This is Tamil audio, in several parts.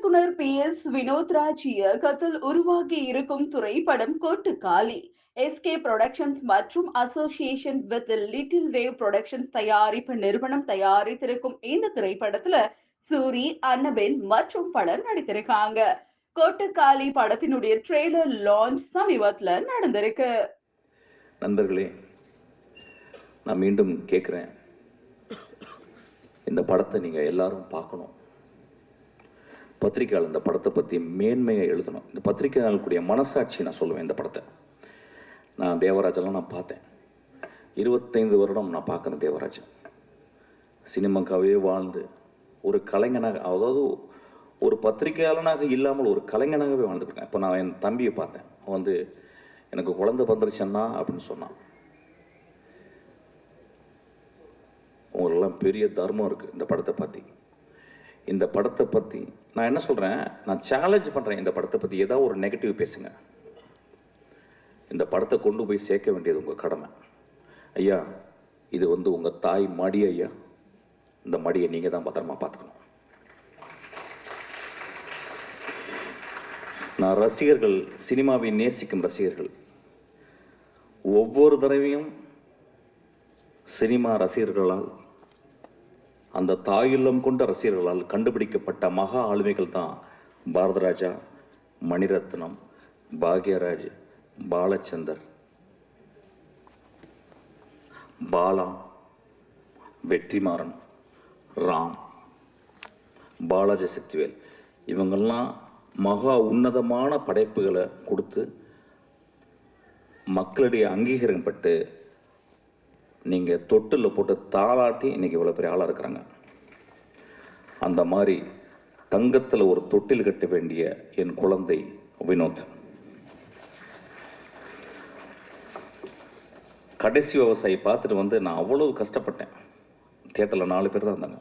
இயக்குனர் பி. எஸ். வினோத்ராஜ் இயக்கத்தில் உருவாகி இருக்கும் திரைப்படம் கோட்டு காலி எஸ்கே புரொடக்ஷன்ஸ் மற்றும் association with little wave productions தயாரிப்பு நிறுவனம் தயாரித்திருக்கும் இந்த திரைப்படத்துல சூரி அன்னபென் மற்றும் பலர் நடித்திருக்காங்க. கொட்டுக்காளி படத்தினுடைய ட்ரெய்லர் லான்ச் சமீபத்துல நடந்திருக்கு. நண்பர்களே நான் மீண்டும் கேட்குறேன் இந்த படத்தை நீங்கள் எல்லாரும் பார்க்கணும். பத்திரிக்கையாளர் இந்த படத்தை பற்றி மேன்மையை எழுதணும். இந்த பத்திரிக்கையாளர்களுடைய மனசாட்சி நான் சொல்லுவேன் இந்த படத்தை. நான் தேவராஜெல்லாம் நான் பார்த்தேன். இருபத்தைந்து வருடம் நான் பார்க்குறேன் தேவராஜன் சினிமாக்காகவே வாழ்ந்து ஒரு கலைஞனாக அதாவது ஒரு பத்திரிகையாளனாக இல்லாமல் ஒரு கலைஞனாகவே வாழ்ந்துருக்கேன் இப்போ நான் என் தம்பியை பார்த்தேன். அவன் வந்து எனக்கு குழந்தை வந்துருச்சண்ணா அப்படின்னு சொன்னான். உங்களெல்லாம் பெரிய தர்மம் இருக்குது இந்த படத்தை பற்றி இந்த படத்தை பற்றி நான் என்ன சொல்கிறேன் நான் சேலஞ்ச் பண்ணுறேன் இந்த படத்தை பற்றி ஏதாவது ஒரு நெகட்டிவ் பேசுங்க. இந்த படத்தை கொண்டு போய் சேர்க்க வேண்டியது உங்கள் கடமை. ஐயா இது வந்து உங்கள் தாய் மடி ஐயா. இந்த மடியை நீங்கள் தான் பத்திரமா பார்த்துக்கணும். நான் ரசிகர்கள் சினிமாவை நேசிக்கும் ரசிகர்கள். ஒவ்வொரு தடவையும் சினிமா ரசிகர்களால் அந்த தாயுள்ளம் கொண்ட ரசிகர்களால் கண்டுபிடிக்கப்பட்ட மகா ஆளுமைகள் தான் பாரதராஜா மணிரத்னம் பாக்யராஜ் பாலச்சந்தர் பாலா வெற்றிமாறன் ராம் பாலாஜி சக்திவேல். இவங்கெல்லாம் மகா உன்னதமான படைப்புகளை கொடுத்து மக்களுடைய அங்கீகாரம் பட்டு நீங்கள் தொட்டில் போட்டு தாளாட்டி இன்றைக்கி இவ்வளோ பெரிய ஆளாக இருக்கிறாங்க. அந்த மாதிரி தங்கத்தில் ஒரு தொட்டில் கட்ட வேண்டிய என் குழந்தை வினோத். கடைசி விவசாயி பார்த்துட்டு வந்து நான் அவ்வளோ கஷ்டப்பட்டேன். தேட்டரில் நாலு பேர் தான் இருந்தாங்க.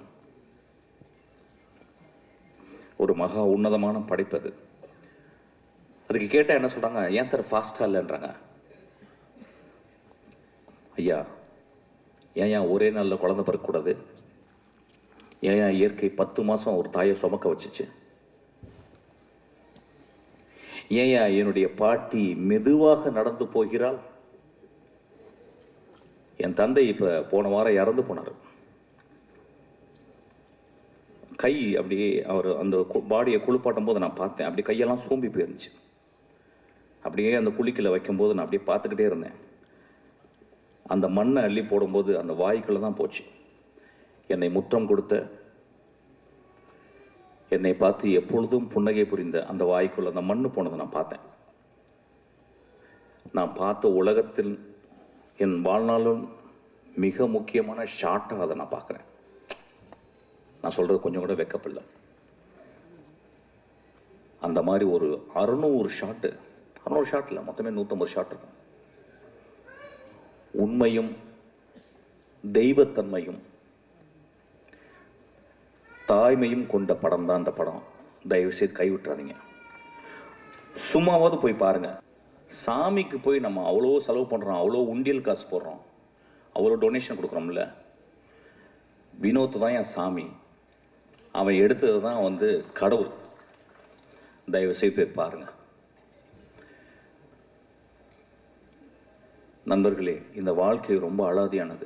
ஒரு மகா உன்னதமான படைப்பு அது. அதுக்கு கேட்டால் என்ன சொல்கிறாங்க ஏன் சார் ஃபாஸ்ட்டாக இல்லைன்றாங்க? ஐயா ஏன் ஏன் ஒரே நாளில் குழந்தை பிறக்கக்கூடாது? ஏன் ஏன் இயற்கை பத்து மாதம் ஒரு தாயை சுமக்க வச்சுச்சு? ஏன் ஏன் என்னுடைய பாட்டி மெதுவாக நடந்து போகிறாள்? என் தந்தை இப்போ போன வாரம் இறந்து போனார். கை அப்படியே அவர் அந்த பாடியை குளிப்பாட்டும் போது நான் பார்த்தேன். அப்படி கையெல்லாம் சோம்பி போயிருந்துச்சு. அப்படியே அந்த குளிக்கல வைக்கும்போது நான் அப்படியே பார்த்துக்கிட்டே இருந்தேன். அந்த மண்ணை அள்ளி போடும்போது அந்த வாய்க்குள்ளே தான் போச்சு. என்னை முற்றம் கொடுத்த என்னை பார்த்து எப்பொழுதும் புன்னகை புரிந்த அந்த வாய்க்குள்ள அந்த மண்ணு போனதை நான் பார்த்தேன். நான் பார்த்த உலகத்தில் என் வாழ்நாளும் மிக முக்கியமான ஷாட்டாக அதை நான் பார்க்குறேன். நான் சொல்கிறது கொஞ்சம் கூட வெக்கப்பில்லை அந்த மாதிரி ஒரு அறுநூறு ஷாட்டு அறுநூறு ஷாட் இல்லை மொத்தமே நூற்றம்பது ஷாட் இருக்கும். உண்மையும் தெய்வத்தன்மையும் தாய்மையும் கொண்ட படம் தான் அந்த படம். தயவுசெய்து கைவிட்டுறாதீங்க. சும்மாவாவது போய் பாருங்கள் சாமிக்கு போய் நம்ம அவ்வளோ செலவு பண்ணுறோம் அவ்வளோ உண்டியல் காசு போடுறோம். அவ்வளோ டொனேஷன் கொடுக்குறோம்ல. வினோத் தான் என் சாமி. அவன் எடுத்தது தான் வந்து கடவுள். தயவு செய்து போய் பாருங்கள் நண்பர்களே இந்த வாழ்க்கை ரொம்ப அலாதியானது.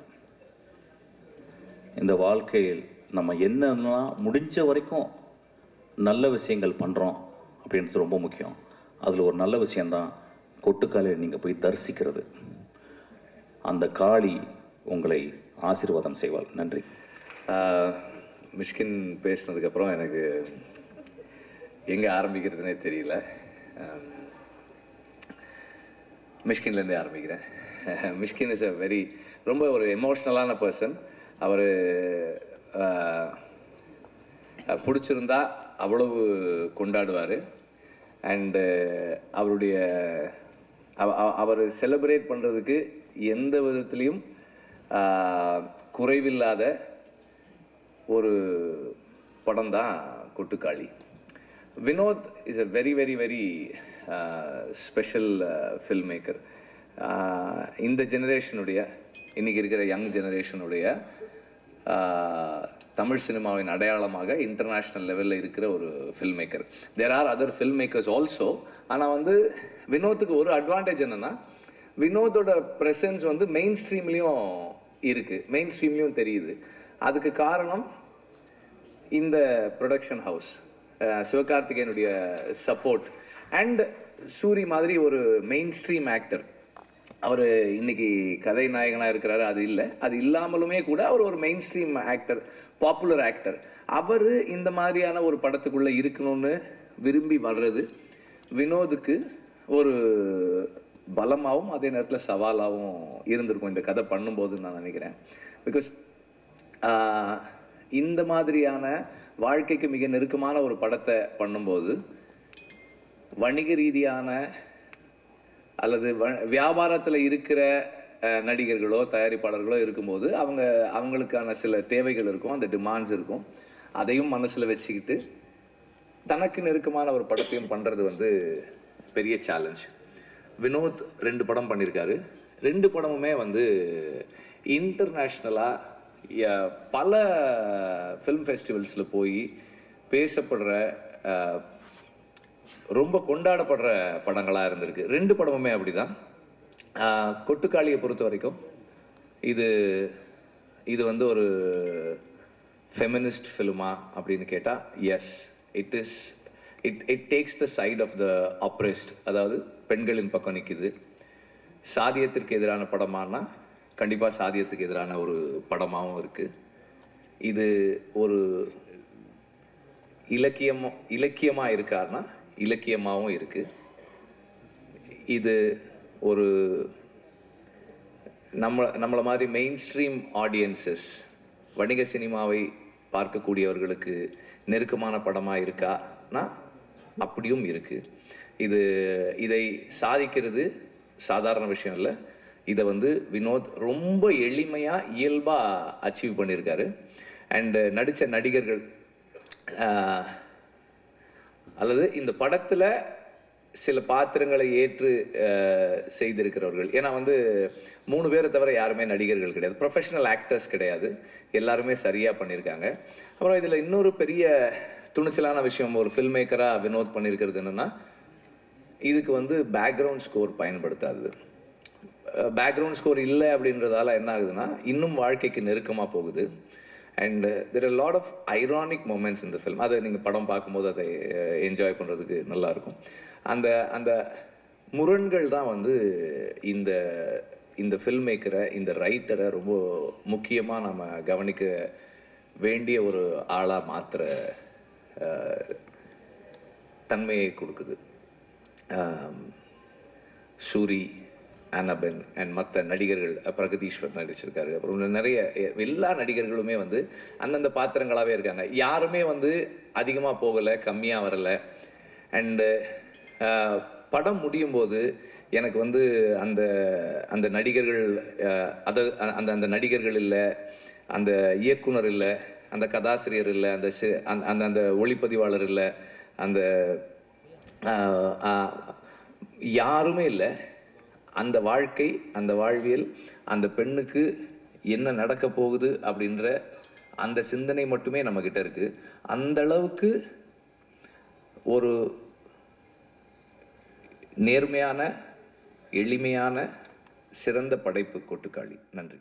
இந்த வாழ்க்கையில் நம்ம என்னெல்லாம் முடிஞ்ச வரைக்கும் நல்ல விஷயங்கள் பண்ணுறோம் அப்படின்றது ரொம்ப முக்கியம். அதில் ஒரு நல்ல விஷயந்தான் கொட்டுக்காலையை நீங்கள் போய் தரிசிக்கிறது. அந்த காளி உங்களை ஆசீர்வாதம் செய்வாள். நன்றி. மிஷ்கின் பேசினதுக்கப்புறம் எனக்கு எங்கே ஆரம்பிக்கிறதுனே தெரியல. மிஷ்கின்லேருந்தே ஆரம்பிக்கிறேன். மிஷ்கின் இஸ் அ வெரி ரொம்ப ஒரு எமோஷ்னலான பர்சன் அவர் பிடிச்சிருந்தா அவ்வளவு கொண்டாடுவார். அண்டு அவருடைய அவர் செலிப்ரேட் பண்ணுறதுக்கு எந்த விதத்துலேயும் குறைவில்லாத ஒரு படம் தான் Kottukkaali. Vinod is a very very very special film maker இந்த ஜெனரேஷனுடைய இன்னைக்கு இருக்கிற யங் ஜெனரேஷனுடைய தமிழ் சினிமாவின் அடையாளமாக இன்டர்நேஷ்னல் லெவலில் இருக்கிற ஒரு film maker there are other film makers also ஆனால் வந்து வினோத்துக்கு ஒரு அட்வான்டேஜ் என்னென்னா வினோதோட ப்ரெசன்ஸ் வந்து மெயின் ஸ்ட்ரீம்லேயும் இருக்குது மெயின் ஸ்ட்ரீம்லேயும் தெரியுது. அதுக்கு காரணம் இந்த ப்ரொடக்ஷன் ஹவுஸ் சிவகார்த்திகேயனுடைய சப்போர்ட் அண்ட் சூரி மாதிரி ஒரு மெயின் ஸ்ட்ரீம் ஆக்டர் அவர் இன்னைக்கு கதை நாயகனாக இருக்கிறாரு அது இல்லை. அது இல்லாமலுமே கூட அவர் ஒரு main stream actor popular actor அவர் இந்த மாதிரியான ஒரு படத்துக்குள்ளே இருக்கணும்னு விரும்பி வர்றது வினோதுக்கு ஒரு பலமாகவும் அதே நேரத்தில் சவாலாகவும் இருந்திருக்கும். இந்த கதை பண்ணும்போது நான் நினைக்கிறேன். பிகாஸ் இந்த மாதிரியான வாழ்க்கைக்கு மிக நெருக்கமான ஒரு படத்தை பண்ணும்போது வணிக ரீதியான அல்லது வியாபாரத்தில் இருக்கிற நடிகர்களோ தயாரிப்பாளர்களோ இருக்கும்போது அவங்க அவங்களுக்கான சில தேவைகள் இருக்கும் அந்த டிமாண்ட்ஸ் இருக்கும். அதையும் மனசில் வச்சுக்கிட்டு தனக்கு நெருக்கமான ஒரு படத்தையும் பண்ணுறது வந்து பெரிய சேலஞ்ச் வினோத் ரெண்டு படம் பண்ணியிருக்காரு ரெண்டு படமுமே வந்து இன்டர்நேஷ்னலாக பல ஃபிலிம் ஃபெஸ்டிவல்ஸில் போய் பேசப்படுற ரொம்ப கொண்டாடப்படுற படங்களாக இருந்திருக்கு. ரெண்டு படமுமே அப்படிதான். கொட்டுக்காளியை பொறுத்த வரைக்கும் இது இது வந்து ஒரு ஃபெமினிஸ்ட் ஃபிலிமா அப்படின்னு கேட்டால் yes it is it it takes the side of the oppressed அதாவது பெண்களின் பக்கம் நிற்கிது சாதியத்திற்கு எதிரான படமானா கண்டிப்பாக சாதியத்துக்கு எதிரான ஒரு படமாகவும் இருக்குது இது ஒரு இலக்கியம் இலக்கியமாக இருக்காருன்னா இலக்கியமாகவும் இருக்குது இது ஒரு நம்ம நம்மளை மாதிரி மெயின் ஸ்ட்ரீம் ஆடியன்சஸ் வணிக சினிமாவை பார்க்கக்கூடியவர்களுக்கு நெருக்கமான படமாக இருக்கானா அப்படியும் இருக்குது இது இதை சாதிக்கிறது சாதாரண விஷயம் இல்லை. இதை வந்து வினோத் ரொம்ப எளிமையாக இயல்பாக அச்சீவ் பண்ணியிருக்காரு அண்டு நடித்த நடிகர்கள் அல்லது இந்த படத்தில் சில பாத்திரங்களை ஏற்று செய்திருக்கிறவர்கள். ஏன்னா வந்து மூணு பேரை தவிர யாருமே நடிகர்கள் கிடையாது. ப்ரொஃபஷனல் ஆக்டர்ஸ் கிடையாது. எல்லாருமே சரியாக பண்ணியிருக்காங்க அப்புறம் இதில் இன்னொரு பெரிய துணிச்சலான விஷயம் ஒரு ஃபில்ம் மேக்கராக வினோத் பண்ணியிருக்கிறது என்னென்னா இதுக்கு வந்து பேக்ரவுண்ட் ஸ்கோர் பயன்படுத்தாது. பேக்ரவுண்ட் ஸ்கோர் இல்லை அப்படின்றதால என்ன ஆகுதுன்னா இன்னும் வாழ்க்கைக்கு நெருக்கமாக போகுது. And there are lot of ironic moments இந்த ஃபிலிம் அதை நீங்கள் படம் பார்க்கும்போது அதை uh, என்ஜாய் பண்ணுறதுக்கு நல்லாயிருக்கும் அந்த அந்த முரண்கள் தான் வந்து இந்த இந்த ஃபில்ம் மேக்கரை இந்த ரைட்டரை ரொம்ப முக்கியமாக நம்ம கவனிக்க வேண்டிய ஒரு ஆளாக மாற்றுற uh, தன்மையை கொடுக்குது. சூரி ஆனபென் அண்ட் மற்ற நடிகர்கள் பிரகதீஸ்வர் நடிச்சிருக்காரு. அப்புறம் நிறைய எல்லா நடிகர்களுமே வந்து அந்தந்த பாத்திரங்களாகவே இருக்காங்க. யாருமே வந்து அதிகமாக போகலை கம்மியாக வரலை. அண்டு படம் முடியும் போது எனக்கு வந்து அந்த அந்த நடிகர்கள் அதை அந்த அந்த நடிகர்கள் இல்லை அந்த இயக்குனர் இல்லை அந்த கதாசிரியர் இல்லை அந்த சி- அந்த அந்த அந்த ஒளிப்பதிவாளர் இல்லை அந்த யாருமே இல்லை. அந்த வாழ்க்கை அந்த வாழ்வியல் அந்த பெண்ணுக்கு என்ன நடக்க போகுது அப்படின்ற அந்த சிந்தனை மட்டுமே நம்மக்கிட்ட இருக்கு. அந்த அளவுக்கு ஒரு நேர்மையான எளிமையான சிறந்த படைப்பு கொட்டுக்காளி. நன்றி.